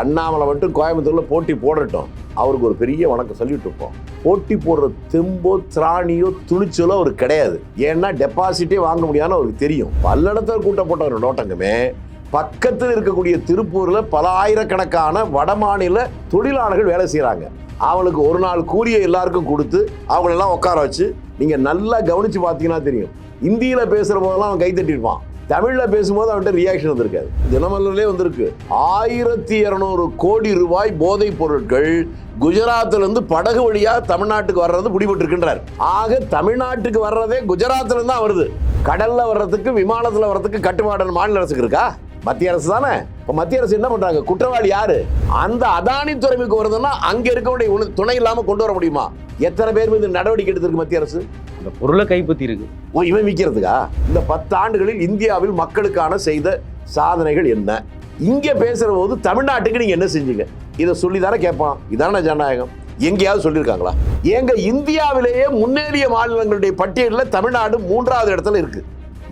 அண்ணாமலை மட்டும் கோயம்புத்தூரில் போட்டி போடட்டும். அவருக்கு ஒரு பெரிய வணக்கம் சொல்லிட்டு இருப்போம். போட்டி போடுற தெம்போ திராணியோ துணிச்சலோ அவருக்கு கிடையாது. ஏன்னா டெபாசிட்டே வாங்க முடியாதுன்னு அவருக்கு தெரியும். பல்லடத்தில் கூட்ட போட்ட ஒரு நோட்டங்கமே பக்கத்தில் இருக்கக்கூடிய திருப்பூரில் பல ஆயிரக்கணக்கான வடமாநில தொழிலாளர்கள் வேலை செய்கிறாங்க அவங்களுக்கு ஒரு நாள் கூலியை எல்லாருக்கும் கொடுத்து அவங்களெல்லாம் உட்கார வச்சு நீங்கள் நல்லா கவனித்து பார்த்தீங்கன்னா தெரியும். இந்தியில் பேசுற போதெல்லாம் அவன் கை தட்டிருப்பான் தமிழில் பேசும்போது அவன்கிட்ட ரியாக்ஷன் வந்திருக்காது தினமலர்லே வந்திருக்கு. ஆயிரத்தி இரநூறு கோடி ரூபாய் போதைப் பொருட்கள் குஜராத்திலிருந்து படகு வழியாக தமிழ்நாட்டுக்கு வர்றது பிடிபட்டிருக்கின்றார் ஆக தமிழ்நாட்டுக்கு வர்றதே குஜராத்திலிருந்து தான் வருது. கடலில் வர்றதுக்கு விமானத்தில் வர்றதுக்கு கட்டுப்பாடு மாநில அரசுக்கு இருக்கா? மத்திய அரசு தானே? இப்போ மத்திய அரசு என்ன பண்ணுறாங்க குற்றவாளி யாரு? அந்த அதானி துறைமுகம் வருதுன்னா அங்கே இருக்க வேண்டிய உண- துணை இல்லாமல் கொண்டு வர முடியுமா? எத்தனை பேர் மீது நடவடிக்கை எடுத்திருக்கு மத்திய அரசு? அந்த பொருளை கைப்பற்றி இருக்கு ஓ இவன் விற்கிறதுக்கா இந்த பத்து ஆண்டுகளில் இந்தியாவில் மக்களுக்கான செய்த சாதனைகள் என்ன? இங்க பேசுற போது தமிழ்நாட்டுக்கு நீங்க என்ன செஞ்சீங்க? இதை சொல்லி தானே கேட்பான். இதான ஜனநாயகம். எங்கேயாவது சொல்லியிருக்காங்களா? எங்க இந்தியாவிலேயே முன்னேறிய மாநிலங்களுடைய பட்டியலில் தமிழ்நாடு மூன்றாவது இடத்துல இருக்கு.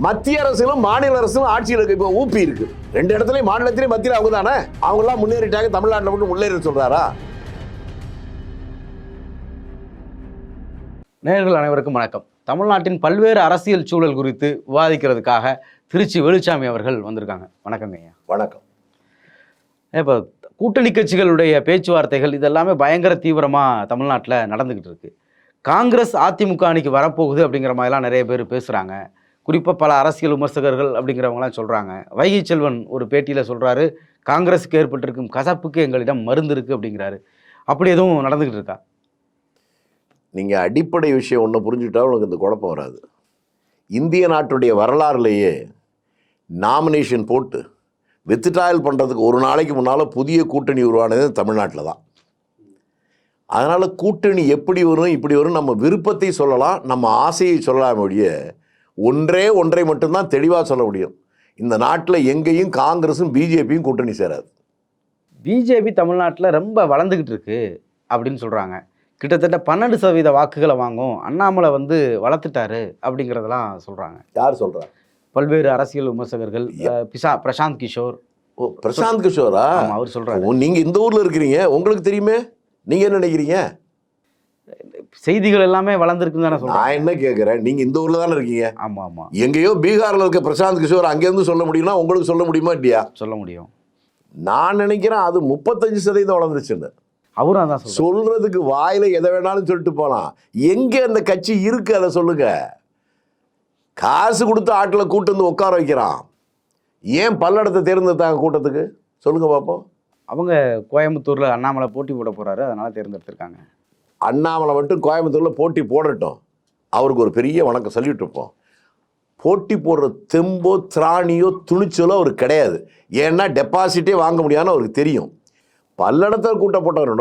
மத்திய அரசிலும் மாநில அரசும் ஆட்சியில் இருக்கு இப்போ ஊப்பி இருக்கு. ரெண்டு இடத்துலயும் மாநிலத்திலையும் மத்தியில் அவங்க தானே அவங்க எல்லாம் முன்னேறிட்டாங்க தமிழ்நாட்டில் மட்டும் முன்னேறி சொல்றாரா? நேயர்கள் அனைவருக்கும் வணக்கம். தமிழ்நாட்டின் பல்வேறு அரசியல் சூழல் குறித்து விவாதிக்கிறதுக்காக திருச்சி வேலுச்சாமி அவர்கள் வந்திருக்காங்க. வணக்கங்க ஐயா. வணக்கம். இப்போ கூட்டணி கட்சிகளுடைய பேச்சுவார்த்தைகள் இதெல்லாமே பயங்கர தீவிரமாக தமிழ்நாட்டில் நடந்துக்கிட்டு இருக்கு. காங்கிரஸ் அதிமுக அணிக்கு வரப்போகுது அப்படிங்கிற மாதிரிலாம் நிறைய பேர் பேசுகிறாங்க குறிப்பாக பல அரசியல் விமர்சகர்கள் அப்படிங்கிறவங்களாம் சொல்கிறாங்க வைகை செல்வன் ஒரு பேட்டியில் சொல்கிறாரு காங்கிரஸுக்கு ஏற்பட்டிருக்கும் கசப்புக்கு எங்களிடம் மருந்து இருக்குது அப்படிங்கிறாரு. அப்படி எதுவும் நடந்துக்கிட்டு இருக்கா? நீங்கள் அடிப்படை விஷயம் ஒன்று புரிஞ்சுட்டா உனக்கு இந்த குழப்பம் வராது. இந்திய நாட்டுடைய வரலாறுலேயே நாமினேஷன் போட்டு வித்ட்ராயல் பண்ணுறதுக்கு ஒரு நாளைக்கு முன்னால் புதிய கூட்டணி உருவானது தமிழ்நாட்டில் தான். அதனால் கூட்டணி எப்படி வரும் இப்படி வரும் நம்ம விருப்பத்தை சொல்லலாம் நம்ம ஆசையை சொல்லலாம் ஒழிய ஒன்றே ஒன்றை மட்டும்தான் தெளிவாக சொல்ல முடியும். இந்த நாட்டில் எங்கேயும் காங்கிரஸும் பிஜேபியும் கூட்டணி சேராது. பிஜேபி தமிழ்நாட்டில் ரொம்ப வளர்ந்துக்கிட்டு இருக்கு அப்படின்னு சொல்கிறாங்க கிட்டத்தட்ட பன்னெண்டு சதவீத வாக்குகளை வாங்கும். அண்ணாமலை வந்து வளர்த்துட்டாரு அப்படிங்கிறதெல்லாம் சொல்கிறாங்க யார் சொல்கிறா பல்வேறு அரசியல் விமர்சகர்கள் பிசா பிரசாந்த் கிஷோர். ஓ பிரசாந்த் கிஷோரா? அவர் சொல்றாரு. ஓ, நீங்க இந்த ஊர்ல இருக்கிறீங்க. உங்களுக்கு தெரியுமே? நீங்க என்ன நினைக்கிறீங்க? செய்திகள் எல்லாமே வளர்ந்துருக்குன்னு தானே சொல்கிறாங்க நான் என்ன கேட்குறேன் நீங்க இந்த ஊர்ல தானே இருக்கீங்க? ஆமாம் ஆமாம் எங்கேயோ பீகார்ல இருக்க பிரசாந்த் கிஷோர் அங்கேருந்து சொல்ல முடியும்னா உங்களுக்கு சொல்ல முடியுமா இல்லையா? சொல்ல முடியும். நான் நினைக்கிறேன் அது முப்பத்தஞ்சு சதவீதம் வளர்ந்துருச்சுன்னு. அவரும் அதான் சொல்றதுக்கு வாயில எதை வேணாலும் சொல்லிட்டு போலாம். எங்க அந்த கட்சி இருக்கு அதை சொல்லுங்க. காசு கொடுத்து ஆட்டில் கூட்டு வந்து உட்கார வைக்கிறான். ஏன் பல்லடத்தை தேர்ந்தெடுத்தாங்க கூட்டத்துக்கு? சொல்லுங்க பார்ப்போம் அவங்க கோயம்புத்தூரில் அண்ணாமலை போட்டி போட போகிறாரு அதனால தேர்ந்தெடுத்திருக்காங்க. அண்ணாமலை மட்டும் கோயம்புத்தூர்ல போட்டி போடட்டும். அவருக்கு ஒரு பெரிய வணக்கம் சொல்லிட்டு இருப்போம். போட்டி போடுற தெம்போ திராணியோ துணிச்சலோ அவருக்கு கிடையாது. ஏன்னா டெபாசிட்டே வாங்க முடியாதுன்னு அவருக்கு தெரியும். பல்லடத்தில் கூட்டம் போட்ட ஒரு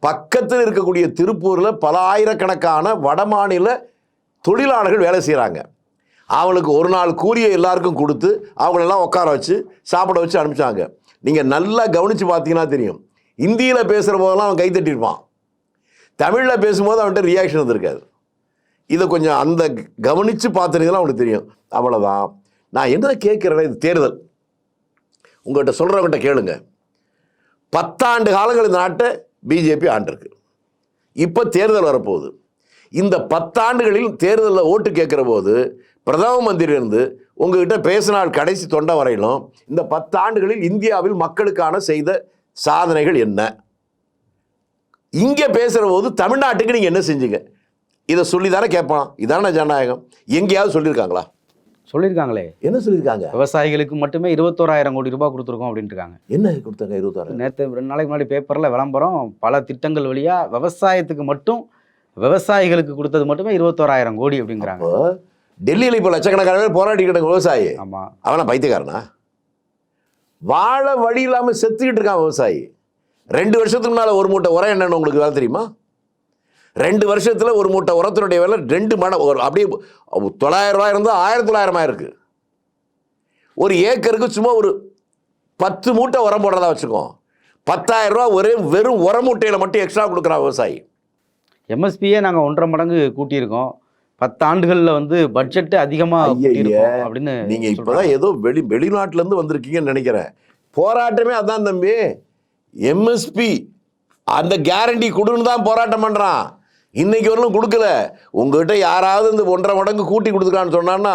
பக்கத்தில் இருக்கக்கூடிய திருப்பூரில் பல ஆயிரக்கணக்கான வடமாநில தொழிலாளர்கள் வேலை செய்கிறாங்க அவங்களுக்கு ஒரு நாள் கூலியை எல்லாருக்கும் கொடுத்து அவங்களெல்லாம் உட்கார வச்சு சாப்பிட வச்சு அனுப்பிச்சாங்க. நீங்கள் நல்லா கவனித்து பார்த்தீங்கன்னா தெரியும். இந்தியில் பேசுகிற போதெல்லாம் அவன் கை தமிழில் பேசும்போது அவன்கிட்ட ரியாக்ஷன் வந்திருக்காது. இதை கொஞ்சம் அந்த கவனித்து பார்த்துருந்தீங்கன்னா அவனுக்கு தெரியும். அவ்வளோதான் நான் என்ன கேட்குறேன்னா இது தேர்தல் உங்கள்கிட்ட சொல்கிறவங்ககிட்ட கேளுங்கள் பத்தாண்டு காலங்கள் இந்த நாட்டை பிஜேபி ஆண்டிருக்கு. இப்போ தேர்தல் வரப்போகுது. இந்த பத்தாண்டுகளில் தேர்தலில் ஓட்டு கேட்குற போது பிரதம மந்திரி இருந்து உங்ககிட்ட பேசினால் கடைசி தொண்டை வரையிலும் இந்த பத்தாண்டுகளில் இந்தியாவில் மக்களுக்கான செய்த சாதனைகள் என்ன? இங்கே பேசுகிற போது தமிழ்நாட்டுக்கு நீங்கள் என்ன செஞ்சீங்க? இதை சொல்லி தானே கேட்பான் இதானே ஜனநாயகம். எங்கேயாவது சொல்லியிருக்காங்களா? சொல்லியிருக்காங்களே. என்ன சொல்லியிருக்காங்க? விவசாயிகளுக்கு மட்டுமே இருபத்தோராயிரம் கோடி ரூபாய் கொடுத்துருக்கோம் அப்படின்ட்டு இருக்காங்க என்ன கொடுத்தாங்க இருபத்தாறு நேற்று ரெண்டு நாளைக்கு முன்னாடி பேப்பரில் விளம்பரம் பல திட்டங்கள் வழியாக விவசாயத்துக்கு மட்டும் விவசாயிகளுக்கு கொடுத்தது மட்டுமே இருபத்தோராயிரம் கோடி அப்படிங்கிறாங்க. டெல்லியில் இப்போ லட்சக்கணக்கான பேர் போராடிக்கிட்டு விவசாயி. ஆமாம் அவனா பைத்தியக்காரனா? வாழ வழி இல்லாமல் செத்துக்கிட்டு இருக்கான் விவசாயி. ரெண்டு வருஷத்துக்கு முன்னால் ஒரு மூட்டை உரம் என்னன்னு உங்களுக்கு வேலை தெரியுமா? ரெண்டு வருஷத்தில் ஒரு மூட்டை உரத்தினுடைய விலை ரெண்டு மட ஒரு அப்படியே தொள்ளாயிரம் ரூபாய் இருந்தால் ஆயிரத்தி தொள்ளாயிரமா இருக்கு. ஒரு ஏக்கருக்கு சும்மா ஒரு பத்து மூட்டை உரம் போடுறதா வச்சுக்கோ. பத்தாயிரம் ரூபா ஒரே வெறும் உர மூட்டையில் மட்டும் எக்ஸ்ட்ரா கொடுக்குறான் விவசாயி. எம்எஸ்பியே நாங்கள் ஒன்றரை மடங்கு கூட்டியிருக்கோம். பத்து ஆண்டுகளில் வந்து பட்ஜெட்டு அதிகமாக அப்படின்னு நீங்க சொல்றாங்க. இப்பதான் ஏதோ வெளி வெளிநாட்டுல இருந்து வந்திருக்கீங்கன்னு நினைக்கிறேன். போராட்டமே அதான் தம்பி. எம்எஸ்பி அந்த கேரண்டி கொடுன்னு தான் போராட்டம் பண்ணுறான் இன்னைக்கு வரலும் கொடுக்கல. உங்ககிட்ட யாராவது இந்த ஒன்றரை மடங்கு கூட்டி கொடுத்துருக்கான்னு சொன்னான்னா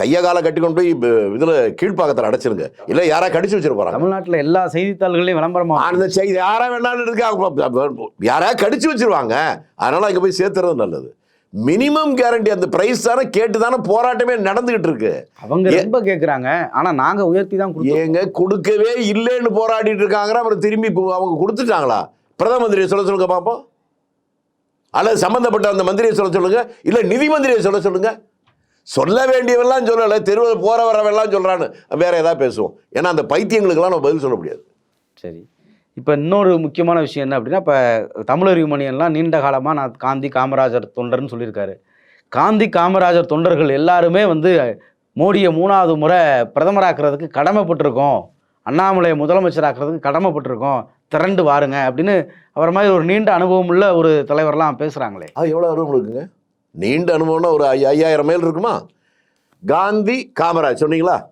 கைய காலை கட்டி கொண்டு போய் இதில் கீழ்ப்பாக்கத்தில் அடைச்சிருங்க. இல்லை யாரா கடிச்சு போகிறாங்க தமிழ்நாட்டுல எல்லா செய்தித்தாள்களையும் விளம்பரமா அந்த செய்தி யாரா வேணாலும் இருக்கா? யாரா கடிச்சு வச்சிருவாங்க. அதனால அங்கே போய் சேர்த்துறது நல்லது. மினிமம் கேரண்டி அந்த பிரைஸ் தானே கேட்டு தானே போராட்டமே நடந்துகிட்டு இருக்கு. அவங்க ரொம்ப கேக்குறாங்க. ஆனா நாங்க உயர்த்தி தான் ஏங்க கொடுக்கவே இல்லைன்னு போராடிட்டு இருக்காங்க அப்புறம் திரும்பி அவங்க கொடுத்துட்டாங்களா? பிரதம மந்திரியை சொல்ல சொல்லுங்க பார்ப்போம் அல்லது சம்பந்தப்பட்ட அந்த மந்திரியை சொல்ல சொல்லுங்க இல்லை நிதி மந்திரியை சொல்ல சொல்லுங்க. சொல்ல வேண்டியவெல்லாம் சொல்லலை தெருவில் போகிற வரவெல்லாம் சொல்கிறான்னு வேற ஏதாவது பேசுவோம். ஏன்னா அந்த பைத்தியங்களுக்கெல்லாம் நம்ம பதில் சொல்ல முடியாது. சரி. இப்போ இன்னொரு முக்கியமான விஷயம் என்ன அப்படின்னா இப்போ தமிழர் மணியன்லாம் நீண்ட காலமாக நான் காந்தி காமராஜர் தொண்டர்னு சொல்லியிருக்காரு. காந்தி காமராஜர் தொண்டர்கள் எல்லாருமே வந்து மோடியை மூணாவது முறை பிரதமராக்குறதுக்கு கடமைப்பட்டிருக்கோம். அண்ணாமலையை முதலமைச்சராக்கிறதுக்கு கடமைப்பட்டிருக்கோம். திரண்டு வாருங்க அப்படின்னு அவரை மாதிரி ஒரு நீண்ட அனுபவம் உள்ள ஒரு தலைவர்லாம் பேசுகிறாங்களே அது எவ்வளோ அனுபவம் இருக்குங்க? நீண்ட அனுபவம்னா ஒரு ஐயாயிரம் மைல் இருக்குமா? காந்தி காமராஜ் சொன்னீங்களா?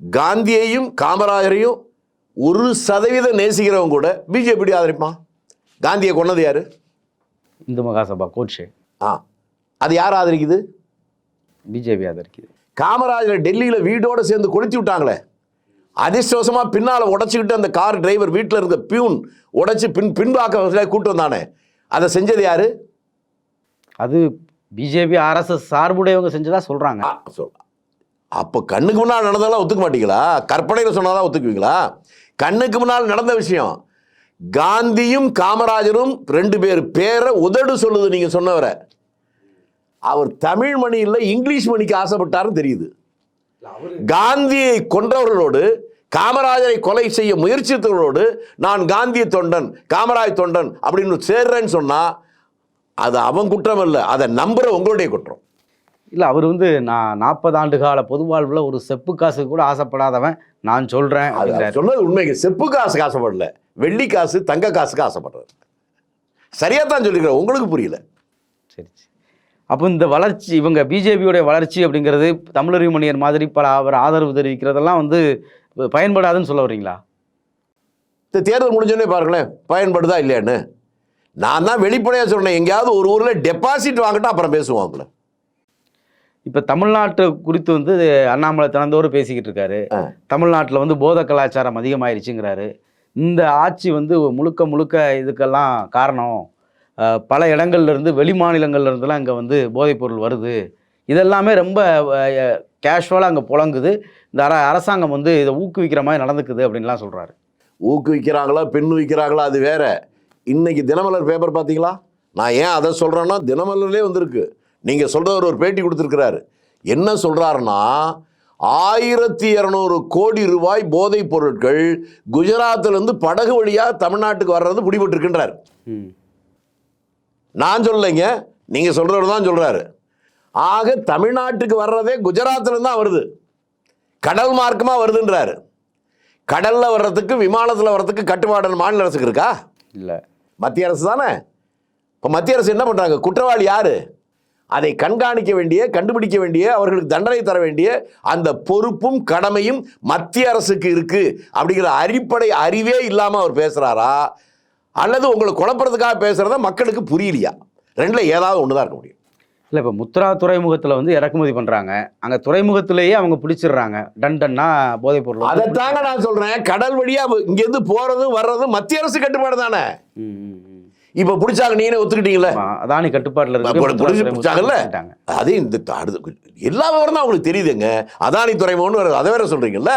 காந்தியையும் காமராஜரையும் ஒரு சதவீதம் நேசிக்கிறவங்க கூட பிஜேபி ஆதரிப்பான்? காந்தியை கொன்னது யாரு? இந்து மகாசபா கோட்ஷே ஆ அது யார் ஆதரிக்குது? பிஜேபி ஆதரிக்குது. காமராஜரை டெல்லியில் வீடோட சேர்ந்து கொளுத்தி விட்டாங்களே. அதிர்ஷ்டவசமா பின்னால் உடைச்சிக்கிட்டு அந்த கார் டிரைவர் வீட்டில் இருந்த பியூன் உடைச்சு பின் பின்பாக்க கூட்டு வந்தானே. அதை செஞ்சது யாரு? அது பிஜேபி ஆர்எஸ்எஸ் சார்புடையவங்க செஞ்சதா சொல்கிறாங்க. அப்போ கண்ணுக்கு முன்னால் நடந்ததெல்லாம் ஒத்துக்க மாட்டீங்களா? கற்பனையில் சொன்னாதான் ஒத்துக்குவீங்களா? கண்ணுக்கு முன்னால் நடந்த விஷயம். காந்தியும் காமராஜரும் ரெண்டு பேர் பேரை உதடு சொல்லுது நீங்க சொன்னவரை. அவர் தமிழ் மணி இல்லை இங்கிலீஷ் மணிக்கு ஆசைப்பட்டாருன்னு தெரியுது. காந்தியை கொன்றவர்களோடு காமராஜரை கொலை செய்ய முயற்சித்தவர்களோடு நான் காந்திய தொண்டன் காமராஜ் தொண்டன் அப்படின்னு சேர்றேன்னு சொன்னா அது அவன் குற்றம் இல்லை அதை நம்புற உங்களுடைய குற்றம். இல்லை அவர் வந்து நான் நாற்பது ஆண்டு கால பொது வாழ்வில் ஒரு செப்பு காசு கூட ஆசைப்படாதவன் நான் சொல்கிறேன் அது சொன்னது உண்மைக்கு செப்பு காசுக்கு ஆசைப்படல வெள்ளி காசு தங்க காசுக்கு ஆசைப்படுறாரு. சரியா தான் சொல்லிக்கிறேன் உங்களுக்கு புரியல. சரி சரி. அப்போ இந்த வளர்ச்சி இவங்க பிஜேபியோடைய வளர்ச்சி அப்படிங்கிறது தமிழறிவு மணியர் மாதிரி பல அவர் ஆதரவு தெரிவிக்கிறதெல்லாம் வந்து பயன்படாதுன்னு சொல்ல வர்றீங்களா? இந்த தேர்தல் முடிஞ்சோடனே பாருங்களேன் பயன்படுதா இல்லையான்னு. நான் தான் வெளிப்படையாக சொன்னேன் எங்கேயாவது ஒரு ஊரில் டெபாசிட் வாங்கிட்டா அப்புறம் பேசுவோம் அவங்கள. இப்போ தமிழ்நாட்டு குறித்து வந்து அண்ணாமலை தினந்தோறும் பேசிக்கிட்டு இருக்காரு. தமிழ்நாட்டில் வந்து போத கலாச்சாரம் அதிகமாயிருச்சுங்கிறாரு. இந்த ஆட்சி வந்து முழுக்க முழுக்க இதுக்கெல்லாம் காரணம் பல இடங்கள்ல இருந்து வெளி மாநிலங்கள்ல இருந்துலாம் இங்கே வந்து போதைப்பொருள் வருது. இதெல்லாமே ரொம்ப கேஷுவலாக அங்கே புழங்குது இந்த அர அரசாங்கம் வந்து இதை ஊக்குவிக்கிற மாதிரி நடந்துக்குது அப்படின்லாம் சொல்கிறாரு ஊக்குவிக்கிறாங்களா பெண் வைக்கிறாங்களா அது வேற. இன்னைக்கு தினமலர் பேப்பர் பார்த்தீங்களா நான் ஏன் அதை சொல்கிறேன்னா தினமலர்லேயே வந்திருக்கு. நீங்கள் சொல்கிறவர் ஒரு பேட்டி கொடுத்துருக்கிறாரு. என்ன சொல்கிறாருன்னா ஆயிரத்தி இரநூறு கோடி ரூபாய் போதைப் பொருட்கள் குஜராத்திலேருந்து படகு வழியாக தமிழ்நாட்டுக்கு வர்றது பிடிபட்டிருக்கின்றார் நான் சொல்லலைங்க. நீங்கள் சொல்கிறவர் தான் சொல்கிறாரு ஆக தமிழ்நாட்டுக்கு வர்றதே குஜராத்லேருந்து தான் வருது. கடல் மார்க்கமாக வருதுன்றாரு. கடலில் வர்றதுக்கு விமானத்தில் வர்றதுக்கு கட்டுப்பாடு மாநில அரசுக்கு இருக்கா? இல்லை. மத்திய அரசு தானே? இப்போ மத்திய அரசு என்ன பண்ணுறாங்க குற்றவாளி யாரு? அதை கண்காணிக்க வேண்டிய கண்டுபிடிக்க வேண்டிய அவர்களுக்கு தண்டனை தர வேண்டிய அந்த பொறுப்பும் கடமையும் மத்திய அரசுக்கு இருக்கு அப்படிங்கிற அடிப்படை அறிவே இல்லாமல் அவர் பேசுகிறாரா அல்லது உங்களை குழப்பறதுக்காக பேசுகிறத மக்களுக்கு புரியலையா? ரெண்டுல ஏதாவது ஒன்று தான் இருக்க முடியும். இல்லை இப்போ முத்ரா துறைமுகத்தில் வந்து இறக்குமதி பண்ணுறாங்க அங்கே துறைமுகத்திலேயே அவங்க பிடிச்சிடுறாங்க. டன் டன்னா போதைப் பொருள். வந்து அதைத்தாங்க நான் சொல்கிறேன் கடல் வழியாக இங்கேருந்து போகிறதும் வர்றதும் மத்திய அரசு கட்டுப்பாடு தானே. இப்போ பிடிச்சாங்க நீங்களே ஒத்துக்கிட்டீங்களே அதானி கட்டுப்பாட்டில் பிடிச்சாங்கல்ல? அது இந்த அடுத்து எல்லா விவரம் தான் உங்களுக்கு தெரியுதுங்க. அதானி துறைமுகம்னு அதை வேற சொல்றீங்கல்ல?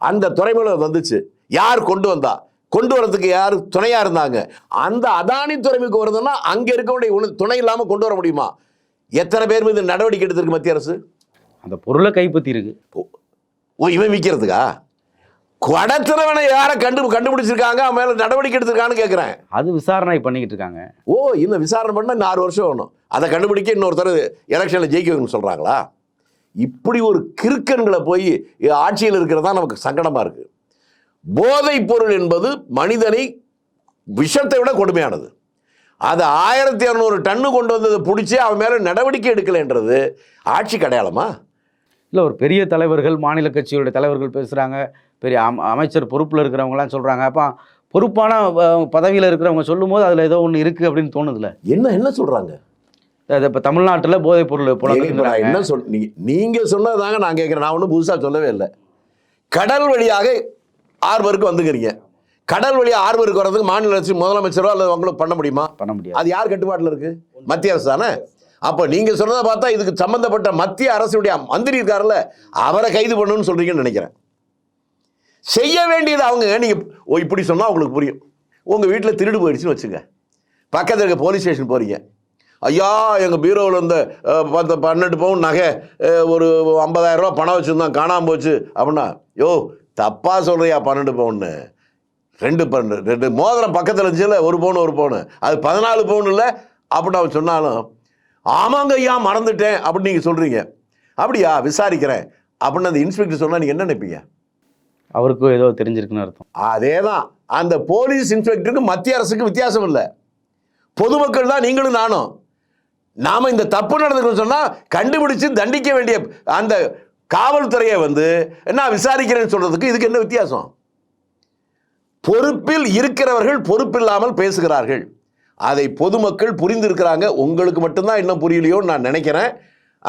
அந்த துறைமுகம் வந்துச்சு. யார் கொண்டு வந்தா? கொண்டு வரதுக்கு யார் துணையா இருந்தாங்க? அந்த அதானி துறைமுகம் வருதுன்னா அங்க இருக்கக்கூடிய துணை இல்லாம கொண்டு வர முடியுமா? எத்தனை பேர் மீது நடவடிக்கை எடுத்திருக்கு மத்திய அரசு? அந்த பொருளை கைப்பற்றி இருக்கு ஓ இவன் விற்கிறதுக்கா கடத்துறவனை யாரை கண்டு கண்டுபிடிச்சிருக்காங்க? அவன் மேல நடவடிக்கை எடுத்திருக்கான்னு கேட்குறேன் அது விசாரணை பண்ணிக்கிட்டு இருக்காங்க. ஓ இன்னும் விசாரணை பண்ணால் இன்னும் ஆறு வருஷம் வேணும் அதை கண்டுபிடிக்க இன்னொருத்தர் எலெக்ஷனில் ஜெயிக்க வைக்கணும்னு சொல்கிறாங்களா இப்படி ஒரு கிறுக்கன்களை போய் ஆட்சியில் இருக்கிறதா நமக்கு சங்கடமாக இருக்குது போதைப் பொருள் என்பது மனிதனை விஷத்தை விட கொடுமையானது. அது ஆயிரத்தி இரநூறு டன்னு கொண்டு வந்ததை பிடிச்சி அவன் மேலே நடவடிக்கை எடுக்கலைன்றது ஆட்சி அடையாளமா இல்லை ஒரு பெரிய தலைவர்கள் மாநில கட்சிகளுடைய தலைவர்கள் பேசுகிறாங்க பெரிய அம அமைச்சர் பொறுப்பில் இருக்கிறவங்கலாம் சொல்கிறாங்க அப்போ பொறுப்பான பதவியில் இருக்கிறவங்க சொல்லும்போது அதில் ஏதோ ஒன்று இருக்குது அப்படின்னு தோணுதுல என்ன என்ன சொல்றாங்க? அது இப்போ தமிழ்நாட்டில் போதைப் பொருள் என்ன சொல் நீங்க நீங்க சொன்னதாங்க நான் கேட்கிறேன் நான் ஒன்றும் புதுசா சொல்லவே இல்லை. கடல் வழியாக ஆர்வருக்கு வந்துக்கிறீங்க. கடல் வழியாக ஆர்வருக்கு வர்றதுக்கு மாநில அரசு முதலமைச்சரோ அல்லது உங்களுக்கு பண்ண முடியுமா? பண்ண முடியாது. அது யார் கட்டுப்பாட்டில் இருக்கு? மத்திய அரசு தானே? அப்போ நீங்க சொன்னதை பார்த்தா இதுக்கு சம்பந்தப்பட்ட மத்திய அரசுடைய மந்திரி இருக்காருல்ல அவரை கைது பண்ணணும்னு சொல்றீங்கன்னு நினைக்கிறேன். செய்ய வேண்டியது அவங்க நீங்க ஓ இப்படி சொன்னா உங்களுக்கு புரியும். உங்க வீட்டில் திருடு போயிடுச்சுன்னு வச்சுங்க. பக்கத்தில் இருக்க போலீஸ் ஸ்டேஷன் போறீங்க. ஐயா எங்கள் பீரோவில் அஹ், பத்து பன்னெண்டு பவுன் நகை ஒரு 50000 ரூபா பணம் வச்சுருந்தோம் காணாமல் போச்சு. அப்படின்னா யோ தப்பாக சொல்கிறியா பன்னெண்டு பவுன்னு? ரெண்டு பன்னெண்டு ரெண்டு மோதிரம் பக்கத்தில் இருந்துச்சுல ஒரு பவுன் ஒரு பவுன். அது பதினாலு பவுன் இல்லை அப்படின்னு அவன் சொன்னாலும் ஆமாங்க ஐயா மறந்துட்டேன் அப்படின்னு நீங்கள் சொல்கிறீங்க அப்படியா? விசாரிக்கிறேன் அப்படின்னு அந்த இன்ஸ்பெக்டர் சொன்னால் நீங்கள் என்ன நினைப்பீங்க? அவருக்கும் ஏதோ தெரிஞ்சிருக்குன்னு அர்த்தம். அதே தான் அந்த போலீஸ் இன்ஸ்பெக்டருக்கு மத்திய அரசுக்கு வித்தியாசம் இல்லை. பொதுமக்கள் தான் நீங்களும் நானும். நாம இந்த தப்பு நடந்துக்கணும்னு சொன்னா கண்டுபிடிச்சு தண்டிக்க வேண்டிய அந்த காவல்துறையை வந்து என்ன விசாரிக்கிறேன்னு சொல்றதுக்கு இதுக்கு என்ன வித்தியாசம்? பொறுப்பில் இருக்கிறவர்கள் பொறுப்பில்லாமல் பேசுகிறார்கள். அதை பொதுமக்கள் புரிந்திருக்கிறாங்க. உங்களுக்கு மட்டும்தான் இன்னும் புரியலையோன்னு நான் நினைக்கிறேன்.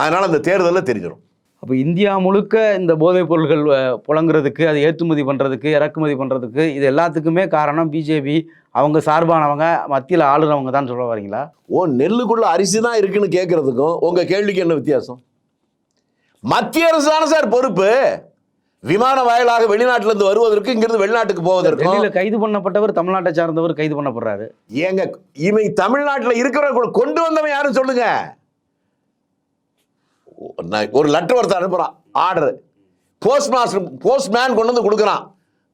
அதனால அந்த தேர்தலில் தெரிஞ்சிடும் அப்போ இந்தியா முழுக்க இந்த போதைப் பொருள்கள் புழங்குறதுக்கு அது ஏற்றுமதி பண்ணுறதுக்கு இறக்குமதி பண்ணுறதுக்கு இது எல்லாத்துக்குமே காரணம் பிஜேபி. அவங்க சார்பானவங்க மத்தியில் ஆளுறவங்க தான் சொல்ல வரீங்களா? ஓ நெல்லுக்குள்ள அரிசி தான் இருக்குன்னு கேட்கறதுக்கும் உங்க கேள்விக்கு என்ன வித்தியாசம்? மத்திய அரசு தானே சார் பொறுப்பு. விமான வாயிலாக வெளிநாட்டுல இருந்து வருவதற்கு இங்கிருந்து வெளிநாட்டுக்கு டெல்லியில் கைது பண்ணப்பட்டவர் தமிழ்நாட்டை சார்ந்தவர் கைது பண்ணப்படுறாரு. ஏங்க இவன் தமிழ்நாட்டுல இருக்கிறவங்க கூட கொண்டு வந்தவன் யாரும் சொல்லுங்க. ஒரு லெட்டர் ஒருத்தர் அனுப்புறான் ஆர்டர் போஸ்ட் மாஸ்டர் போஸ்ட்மேன் கொண்டு வந்து கொடுக்குறான்.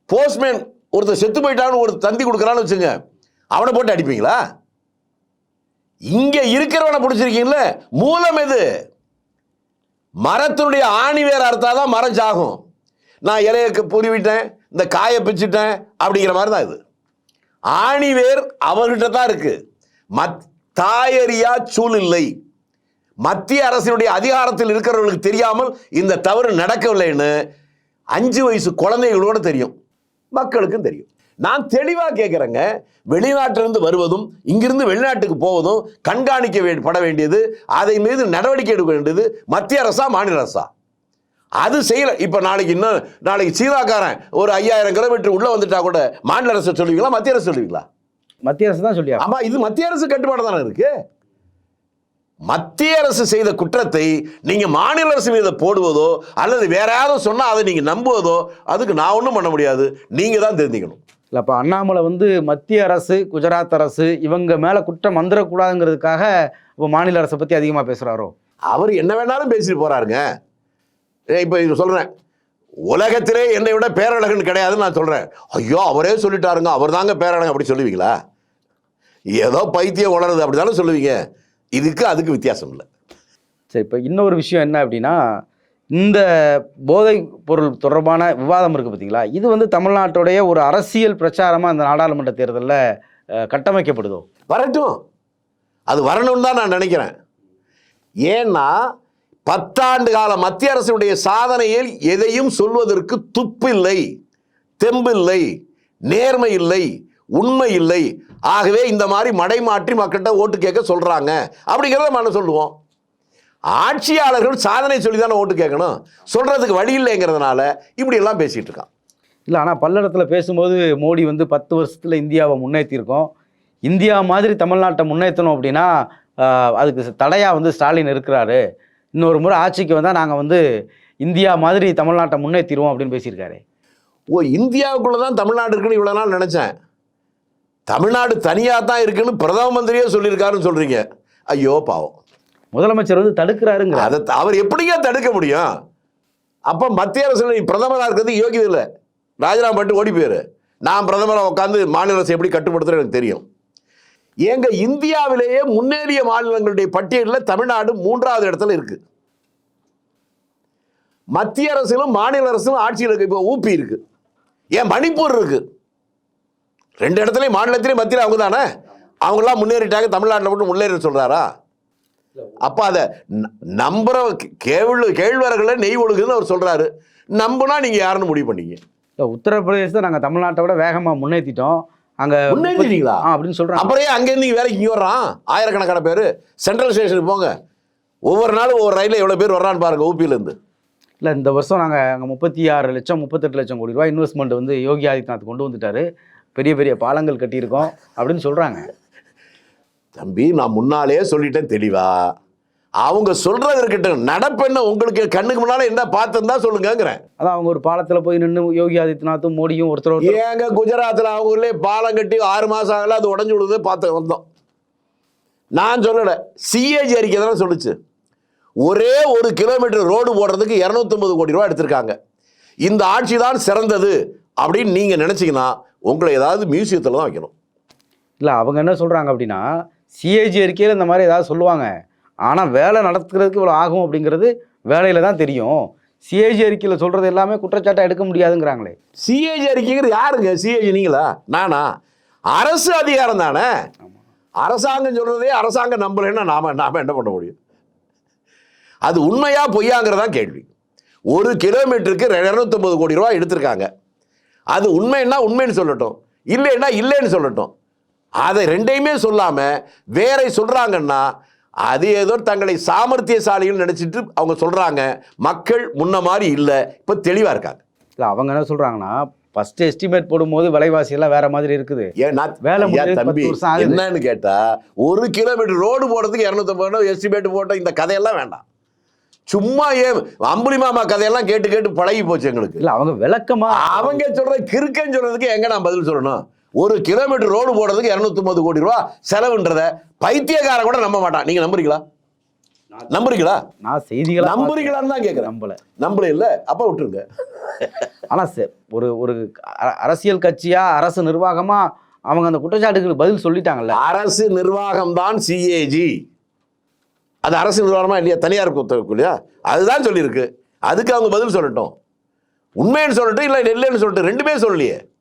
போஸ்ட்மேன் ஒருத்தர் செத்து போயிட்டான்னு ஒரு தந்தி கொடுக்குறான்னு வச்சுங்க அவனை போட்டு அடிப்பீங்களா? இங்க இருக்கிறவனை பிடிச்சிருக்கீங்கள மூலம் எது? மரத்தினுடைய ஆணி வேற அறுத்தாதான் மரம் சாகும். நான் இலைய புரிவிட்டேன் இந்த காயை பிச்சுட்டேன் அப்படிங்கிற மாதிரி தான் இது. ஆணிவேர் அவர்கிட்ட தான் இருக்கு. மத் தாயறியா சூழ் இல்லை மத்திய அரசினுடைய அதிகாரத்தில் இருக்கிறவர்களுக்கு தெரியாமல் இந்த தவறு நடக்கவில்லைன்னு அஞ்சு வயசு குழந்தைகளோட தெரியும். மக்களுக்கும் தெரியும். நான் தெளிவாக கேட்குறேங்க வெளிநாட்டிலிருந்து வருவதும் இங்கிருந்து வெளிநாட்டுக்கு போவதும் கண்காணிக்க பட வேண்டியது அதை மீது நடவடிக்கை எடுக்க வேண்டியது மத்திய அரசா மாநில அரசா? அது செய்யல. இப்போ நாளைக்கு இன்னும் நாளைக்கு சீதாக்காரன் ஒரு ஐயாயிரம் கிலோமீட்டர் உள்ள வந்துட்டா கூட மாநில அரசு சொல்லுவீங்களா மத்திய அரசு சொல்லுவீங்களா? மத்திய அரசு தான் சொல்லியா ஆமா இது மத்திய அரசு கட்டுப்பாடு தானே இருக்கு? மத்திய அரசு செய்த குற்றத்தை நீங்க மாநில அரசு மீது போடுவதோ அல்லது வேற யாரும் சொன்னா அதை நீங்க நம்புவதோ அதுக்கு நான் ஒன்றும் பண்ண முடியாது. நீங்க தான் தெரிஞ்சுக்கணும். இல்லை அப்போ அண்ணாமலை வந்து மத்திய அரசு குஜராத் அரசு இவங்க மேலே குற்றம் வந்துடக்கூடாதுங்கிறதுக்காக இப்போ மாநில அரசை பற்றி அதிகமாக பேசுகிறாரோ அவர் என்ன வேணாலும் பேசிட்டு போறாருங்க. ஏய், இப்ப இது சொல்றேன். உலகத்திலே என்னை விட பேரழகன் கிடையாதுன்னு நான் சொல்றேன். ஐயோ அவரே சொல்லிட்டாருங்க. அவர் தாங்க பேரழகன் அப்படி சொல்லுவீங்களா? ஏதோ பைத்தியம் உணருது அப்படி தானே சொல்லுவீங்க. இதுக்கு அதுக்கு வித்தியாசம் இல்லை. சரி இப்போ இன்னொரு விஷயம் என்ன அப்படின்னா இந்த போதைப் பொருள் தொடர்பான விவாதம் இருக்குது பார்த்தீங்களா இது வந்து தமிழ்நாட்டுடைய ஒரு அரசியல் பிரச்சாரமாக இந்த நாடாளுமன்ற தேர்தலில் கட்டமைக்கப்படுதோ? வரட்டும். அது வரணும்னு தான் நான் நினைக்கிறேன். ஏன்னா பத்தாண்டு கால மத்திய அரசுடைய சாதனையில் எதையும் சொல்வதற்கு துப்பில்லை தெம்பில்லை நேர்மை இல்லை உண்மை இல்லை ஆகவே இந்த மாதிரி மடை மாற்றி மக்கள்கிட்ட ஓட்டு கேட்க சொல்றாங்க. அப்படிங்கிறத நம்ம என்ன சொல்லுவோம்? ஆட்சியாளர்கள் சாதனை சொல்லி தானே ஓட்டு கேட்கணும். சொல்றதுக்கு வழி இல்லைங்கிறதுனால இப்படி எல்லாம் பேசிட்டு இருக்கான். இல்லை ஆனால் பல்லடத்தில் பேசும்போது மோடி வந்து பத்து வருஷத்தில் இந்தியாவை முன்னேற்றிருக்கோம் இந்தியா மாதிரி தமிழ்நாட்டை முன்னேற்றணும் அப்படின்னா அதுக்கு தடையாக வந்து ஸ்டாலின் இருக்கிறாரு. இன்னொரு முறை ஆட்சிக்கு வந்தால் நாங்கள் வந்து இந்தியா மாதிரி தமிழ்நாட்டை முன்னேற்றிடுவோம் அப்படின்னு பேசியிருக்காரு. ஓ இந்தியாவுக்குள்ள தான் தமிழ்நாடு இருக்குன்னு இவ்வளோ நாள் நினச்சேன். தமிழ்நாடு தனியாக தான் இருக்குன்னு பிரதம மந்திரியே சொல்லியிருக்காருன்னு சொல்கிறீங்க ஐயோ பாவம். முதலமைச்சர் வந்து தடுக்கிறாருங்கிற அதை அவர் எப்படிங்க தடுக்க முடியும்? அப்போ மத்திய அரசு நீ பிரதமராக இருக்கிறது யோகியது இல்லை. ராஜினாமா பண்ணிட்டு ஓடி போயிரு. நான் பிரதமராக உட்காந்து மாநில அரசு எப்படி கட்டுப்படுத்துறது எனக்கு தெரியும். எங்க இந்தியாவிலேயே முன்னேறிய மாநிலங்களுடைய பட்டியலில் தமிழ்நாடு மூன்றாவது இடத்துல இருக்கு. மத்திய அரசிலும் மாநில அரசிலும் ஆட்சியில் இருக்கு. இப்போ ஊபி இருக்கு. ஏன் மணிப்பூர் இருக்கு? ரெண்டு இடத்துலையும் மாநிலத்திலையும் மத்தியில் அவங்க தானே? அவங்களாம் முன்னேறிட்டாங்க. தமிழ்நாட்டில் மட்டும் முன்னேறி சொல்றாரா? அப்ப அதை ந- நம்புற கேள்வி கேழ்வரகுல நெய் ஒழுகுன்னு அவர் சொல்றாரு. நம்புனா நீங்க யாருன்னு முடிவு பண்ணீங்க? இல்லை உத்தரப்பிரதேசத்தை நாங்கள் தமிழ்நாட்டை விட வேகமாக முன்னேற்றிட்டோம் அங்கே முன்னேற்றிட்டீங்களா? ஆ அப்படின்னு சொல்கிறாங்க அப்புறம் அங்கேருந்து இங்கே வேலைக்கு இங்கே வர்றான். ஆயிரக்கணக்கான பேர். சென்ட்ரல் ஸ்டேஷனுக்கு போங்க. ஒவ்வொரு நாளும் ஒவ்வொரு ரயிலில் எவ்வளோ பேர் வர்றான்னு பாருங்க ஊபியிலேருந்து இல்லை இந்த வருஷம் நாங்கள் அங்கே முப்பத்தி ஆறு லட்சம் முப்பத்தெட்டு லட்சம் கோடி ரூபாய் இன்வெஸ்ட்மெண்ட் வந்து யோகி ஆதித்யநாத் கொண்டு வந்துட்டாரு. பெரிய பெரிய பாலங்கள் கட்டியிருக்கோம் அப்படின்னு சொல்கிறாங்க தம்பி நான் முன்னாலே சொல்லிட்டேன் தெளிவா. அவங்க சொல்றது இருக்கட்டும் நடப்பெண்ண உங்களுக்கு கண்ணுக்கு முன்னால என்ன பார்த்துருந்தா சொல்லுங்கங்கிறேன். அதான் அவங்க ஒரு பாலத்தில் போய் நின்று யோகி ஆதித்யநாத்தும் மோடியும் ஒருத்தர் ஒருத்தர் ஏங்க குஜராத்தில் அவங்க ஊர்லேயே பாலம் கட்டி ஆறு மாதம் ஆகல அது உடஞ்சு விடுது பார்த்து வந்தோம். நான் சொல்லலை சிஏஜி அறிக்கை தானே சொல்லுச்சு. ஒரே ஒரு கிலோமீட்டர் ரோடு போடுறதுக்கு இரநூத்தொம்பது கோடி ரூபா எடுத்திருக்காங்க. இந்த ஆட்சி தான் சிறந்தது அப்படின்னு நீங்கள் நினச்சிங்கன்னா உங்களை ஏதாவது மியூசியத்தில் தான் வைக்கணும். இல்லை அவங்க என்ன சொல்கிறாங்க அப்படின்னா சிஏஜி அறிக்கையில் இந்த மாதிரி ஏதாவது சொல்லுவாங்க. ஆனால் வேலை நடத்துறதுக்கு இவ்வளோ ஆகும் அப்படிங்கிறது வேலையில் தான் தெரியும். சிஏஜி அறிக்கையில் சொல்கிறது எல்லாமே குற்றச்சாட்டை எடுக்க முடியாதுங்கிறாங்களே. சிஏஜி அறிக்கைங்கிறது யாருங்க? சிஏஜி நீங்களா? நானா? அரசு அதிகாரம் தானே? அரசாங்கம் சொல்றதே அரசாங்கம் நம்பலைன்னா நாம நாம என்ன பண்ண முடியும்? அது உண்மையா பொய்யாங்கிறதான் கேள்வி. ஒரு கிலோமீட்டருக்கு இரநூத்தொம்பது கோடி ரூபாய் எடுத்திருக்காங்க. அது உண்மைன்னா உண்மைன்னு சொல்லட்டும். இல்லைன்னா இல்லைன்னு சொல்லட்டும். அதை ரெண்டையுமே சொல்லாம வேற சொல்றாங்கன்னா அது ஏதோ தங்களை சாமர்த்தியசாலிகள் நினைச்சிட்டு அவங்க சொல்றாங்க. மக்கள் முன்ன மாதிரி இல்லை. இப்போ தெளிவா இருக்காங்க. இல்லை அவங்க என்ன சொல்கிறாங்கன்னா ஃபஸ்ட்டு எஸ்டிமேட் போடும்போது விலைவாசி எல்லாம் வேற மாதிரி இருக்குது. வேலை தம்பி. என்னன்னு கேட்டா ஒரு கிலோமீட்டர் ரோடு போடுறதுக்கு இரநூத்தம்பது எஸ்டிமேட் போட்ட இந்த கதையெல்லாம் வேண்டாம். சும்மா ஏன் அம்புலி மாமா கதையெல்லாம் கேட்டு கேட்டு பழகி போச்சு எங்களுக்கு. இல்லை அவங்க விளக்கமா அவங்க சொல்ற கிறுக்கன்னு சொல்றதுக்கு எங்க நான் பதில் சொல்லணும்? ஒரு கிலோமீட்டர் ரோடு போடுறதுக்கு இரநூத்தொம்பது கோடி ரூபா செலவுன்றத பைத்தியக்காரன் கூட நம்ப மாட்டான். நீங்க நம்புறீங்களா? நம்புறீங்களா? நான் செய்திகளை நம்புறீங்களான்னு தான் கேட்குறேன் நம்பல. நம்பல இல்ல. அப்ப விட்டுருங்க. ஆனால் ஒரு ஒரு அ- அரசியல் கட்சியா அரசு நிர்வாகமா அவங்க அந்த குற்றச்சாட்டுக்கு பதில் சொல்லிட்டாங்கல்ல. அரசு நிர்வாகம் தான் சிஏஜி அது அரசு நிர்வாகமா இல்லையா? தனியார் குத்தகைக்கு இல்லையா? அதுதான் சொல்லியிருக்கு. அதுக்கு அவங்க பதில் சொல்லட்டும். உண்மைன்னு சொல்லட்டும் இல்லை இல்லைன்னு சொல்லட்டும் ரெண்டுமே சொல்லலையே.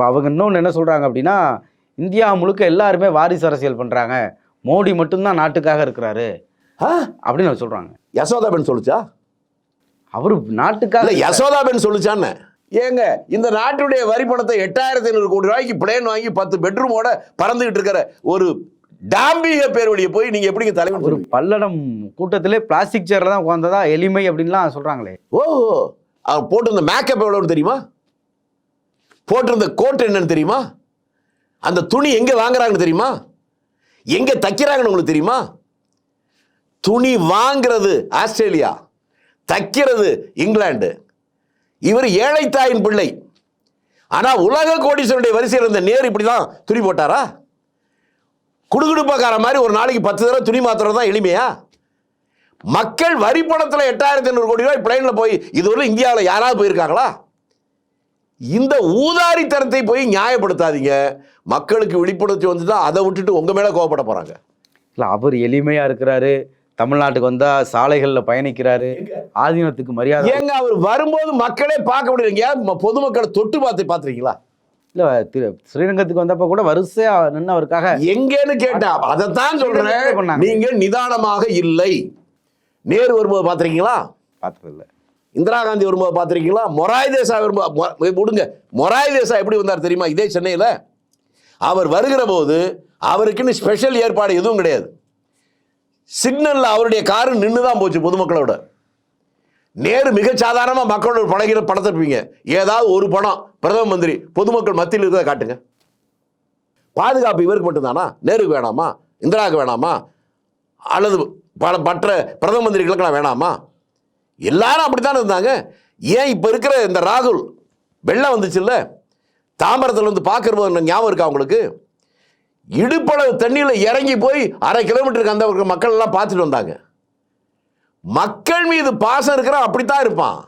இப்போ அவங்க இன்னொன்று என்ன சொல்றாங்க அப்படின்னா இந்தியா முழுக்க எல்லாருமே வாரிசு அரசியல் பண்றாங்க. மோடி மட்டும்தான் நாட்டுக்காக இருக்கிறாரு. ஆ? அப்படின்னு அவர் சொல்றாங்க. யசோதாபென் சொல்லுச்சா? அவரு நாட்டுக்காக யசோதாபென் சொல்லுச்சான்னு. ஏங்க இந்த நாட்டுடைய வரி பணத்தை எட்டாயிரத்தி ஐநூறு கோடி ரூபாய்க்கு பிளேன் வாங்கி பத்து பெட்ரூமோட பறந்துகிட்டு இருக்கிற ஒரு டாம்பிக பேர் வழியை போய் நீங்க எப்படிங்க தலைவன் ஒரு? பல்லடம் கூட்டத்திலே பிளாஸ்டிக் சேர்ல தான் உட்காந்ததா எளிமை அப்படின்லாம் சொல்றாங்களே. ஓ அவன் போட்டிருந்த மேக்கப் எவ்வளோன்னு தெரியுமா? போட்டிருந்த கோட் என்னன்னு தெரியுமா? அந்த துணி எங்கே வாங்குறாங்கன்னு தெரியுமா? எங்கே தைக்கிறாங்கன்னு உங்களுக்கு தெரியுமா? துணி வாங்குறது ஆஸ்திரேலியா தைக்கிறது இங்கிலாந்து. இவர் ஏழை தாயின் பிள்ளை. ஆனால் உலக கோடீஸ்வரனுடைய வரிசையில் இருந்த நேர் இப்படி தான் துணி போட்டாரா? குடுகுடுப்பாக்கார மாதிரி ஒரு நாளைக்கு பத்து தடவை துணி மாத்திரம் தான் எளிமையா? மக்கள் வரி பணத்தில் எட்டாயிரத்தி ஐநூறு கோடி ரூபாய் பிளைனில் போய் இதுவரை இந்தியாவில் யாராவது போயிருக்காங்களா? இந்த ஊதாரித்தனத்தை போய் நியாயப்படுத்தாதீங்க. மக்களுக்கு விழிப்புணர்ச்சி வந்துட்டா அதை விட்டுட்டு உங்க மேல கோவப்பட போறாங்க. இல்லை அவர் எளிமையா இருக்கிறாரு. தமிழ்நாட்டுக்கு வந்தா சாலைகள்ல பயணிக்கிறாரு. ஆதீனத்துக்கு மரியாதை ஏங்க அவர் வரும்போது மக்களே பார்க்க முடியலைங்க பொதுமக்களை தொட்டு பார்த்து பார்த்துருக்கீங்களா? இல்ல திரு ஸ்ரீரங்கத்துக்கு வந்தப்ப கூட வரிசையா நின்று அவருக்காக எங்கேன்னு கேட்டா அதைத்தான் சொல்றேன். பண்ணாங்க. நீங்க நிதானமாக இல்லை. நேரு வரும்போது பார்த்துருக்கீங்களா? பார்த்தது இல்ல இந்திரா காந்தி வரும்போது பார்த்துருக்கீங்களா? மொராய் தேசாய் வரும்போது விடுங்க மொராய் தேசாய் எப்படி வந்தார் தெரியுமா? இதே சென்னையில். அவர் வருகிற போது அவருக்குன்னு ஸ்பெஷல் ஏற்பாடு எதுவும் கிடையாது. சிக்னலில் அவருடைய காரு நின்று தான் போச்சு பொதுமக்களோட. நேரு மிக சாதாரணமாக மக்களோட பழகிற படத்தை இருப்பீங்க ஏதாவது ஒரு படம் பிரதம மந்திரி பொதுமக்கள் மத்தியில் இருக்கிறத காட்டுங்க. பாதுகாப்பு இவருக்கு மட்டும்தானா? நேருக்கு வேணாமா? இந்திராவுக்கு வேணாமா? அல்லது பல மற்ற பிரதம மந்திரிகளுக்கெல்லாம் வேணாமா? எல்லாரும் அப்படித்தானே இருந்தாங்க. ஏன் இப்போ இருக்கிற இந்த ராகுல் வெள்ளம் வந்துச்சுல்ல? தாம்பரத்தில் வந்து பார்க்குற ஞாபகம் இருக்கா அவங்களுக்கு இடுப்பளவு தண்ணியில் இறங்கி போய் அரை கிலோமீட்டருக்கு அந்த மக்கள் எல்லாம் பார்த்துட்டு வந்தாங்க. மக்கள் மீது பாசம் இருக்கிற அப்படித்தான் இருப்பான்.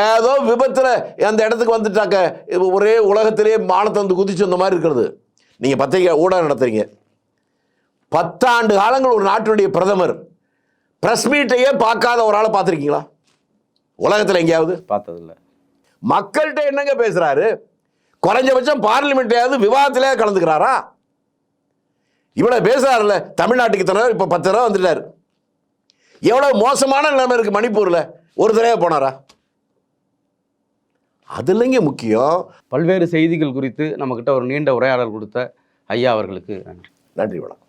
ஏதோ விபத்தில் அந்த இடத்துக்கு வந்துட்டாக்க ஒரே உலகத்திலே மானத்தை வந்து குதிச்சு வந்த மாதிரி இருக்கிறது. நீங்கள் பத்திரிகை ஊடகம் நடத்துறீங்க. பத்தாண்டு காலங்கள் ஒரு நாட்டினுடைய பிரதமர். பிரஸ் மீட்டையே பார்க்காத ஒரு ஆளை பார்த்துருக்கீங்களா? உலகத்தில் எங்கேயாவது? பார்த்தது இல்ல மக்கள்கிட்ட என்னங்க பேசுறாரு? குறைஞ்சபட்சம் பார்லிமெண்ட்லயாவது விவாதத்திலே கலந்துக்கிறாரா? இவ்வளோ பேசுறாருல்ல தமிழ்நாட்டுக்கு தடவை இப்போ பத்து தடவை வந்துட்டார். எவ்வளோ மோசமான நிலைமை இருக்குது மணிப்பூரில்? ஒரு தடவை போனாரா? அது இல்லைங்க முக்கியம். பல்வேறு செய்திகள் குறித்து நம்மக்கிட்ட ஒரு நீண்ட உரையாடல் கொடுத்த ஐயா அவர்களுக்கு நன்றி. நன்றி வணக்கம்.